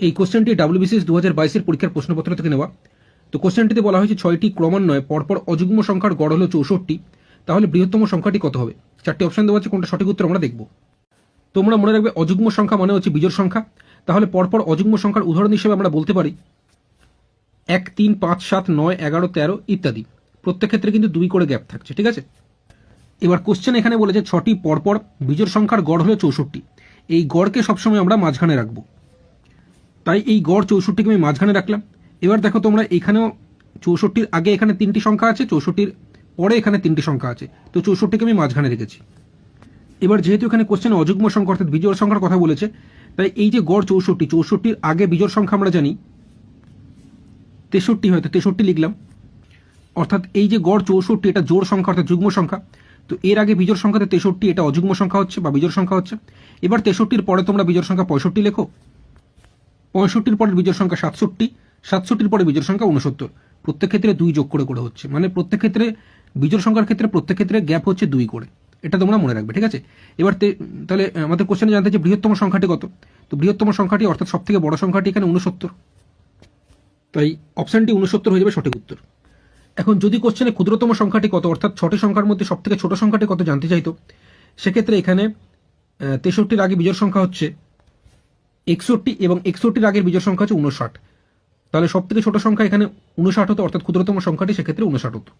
এই কোশ্চেনটি ডাব্লিউবিসিএস দু হাজার বাইশের পরীক্ষার প্রশ্নপত্র থেকে নেওয়া। তো কোশ্চেনটিতে বলা হয়েছে ছয়টি ক্রমান্বয়ে পরপর অযুগ্ম সংখ্যার গড় হলো চৌষট্টি। তাহলে বৃহত্তম সংখ্যাটি কত হবে? চারটি অপশন দেওয়া আছে, কোনটা সঠিক উত্তর আমরা দেখব। তোমরা মনে রাখবে অযুগ্ম সংখ্যা মানে হচ্ছে বিজোড় সংখ্যা। তাহলে পরপর অযুগ্ম সংখ্যার উদাহরণ হিসেবে আমরা বলতে পারি এক, তিন, পাঁচ, সাত, নয়, এগারো, তেরো ইত্যাদি। প্রত্যেক ক্ষেত্রে কিন্তু দুই করে গ্যাপ থাকছে, ঠিক আছে? এবার কোশ্চেন এখানে বলেছে ছটি পরপর বিজোড় সংখ্যার গড় হলো চৌষট্টি। এই গড়কে সবসময় আমরা মাঝখানে রাখব। তাই এই গড় চৌষট্টিকে আমি মাঝখানে রাখলাম। এবার দেখো তোমরা এখানেও চৌষট্টির আগে এখানে তিনটি সংখ্যা আছে, চৌষট্টির পরে এখানে তিনটি সংখ্যা আছে। তো চৌষট্টিকে আমি মাঝখানে রেখেছি। এবার যেহেতু এখানে কোশ্চেন অযুগ্ম সংখ্যা অর্থাৎ বিজোড় সংখ্যার কথা বলেছে, তাই এই যে গড় চৌষট্টি, চৌষট্টির আগে বিজোড় সংখ্যা আমরা জানি, তেষট্টি হয়তো, তেষট্টি লিখলাম। অর্থাৎ এই যে গড় চৌষট্টি, এটা জোড় সংখ্যা অর্থাৎ যুগ্ম সংখ্যা, তো এর আগে বিজোড় সংখ্যাতে তেষট্টি, এটা অযুগ্ম সংখ্যা হচ্ছে বা বিজোড় সংখ্যা হচ্ছে। এবার তেষট্টির পরে তোমরা বিজোড় সংখ্যা পঁয়ষট্টি লেখো। পঁয়ষট্টির পরের বিজোড় সংখ্যা সাতষট্টি, সাতষট্টির পরে বিজোড় সংখ্যা উনসত্তর প্রত্যেক ক্ষেত্রে দুই যোগ করে করে হচ্ছে। মানে প্রত্যেক ক্ষেত্রে বিজোড় সংখ্যার ক্ষেত্রে প্রত্যেক ক্ষেত্রে গ্যাপ হচ্ছে দুই করে। এটা তোমরা মনে রাখবে, ঠিক আছে? এবার তাহলে আমাদের কোশ্চেনে জানতে চাই বৃহত্তম সংখ্যাটি কত? তো বৃহত্তম সংখ্যাটি অর্থাৎ সব থেকে বড় সংখ্যাটি এখানে উনসত্তর তাই অপশানটি উনসত্তর হয়ে যাবে সঠিক উত্তর। এখন যদি কোশ্চেনে ক্ষুদ্রতম সংখ্যাটি কত, অর্থাৎ ছটি সংখ্যার মধ্যে সব থেকে ছোট সংখ্যাটি কত জানতে চাইতো, সেক্ষেত্রে এখানে তেষট্টির আগে বিজোড় সংখ্যা হচ্ছে একষট্টি এবং একষট্টির আগের বিজোড় সংখ্যা হচ্ছে উনষাট তাহলে সব থেকে ছোট সংখ্যা এখানে উনষাট হতো, অর্থাৎ ক্ষুদ্রতম সংখ্যাটি সেক্ষেত্রে উনষাট হতো।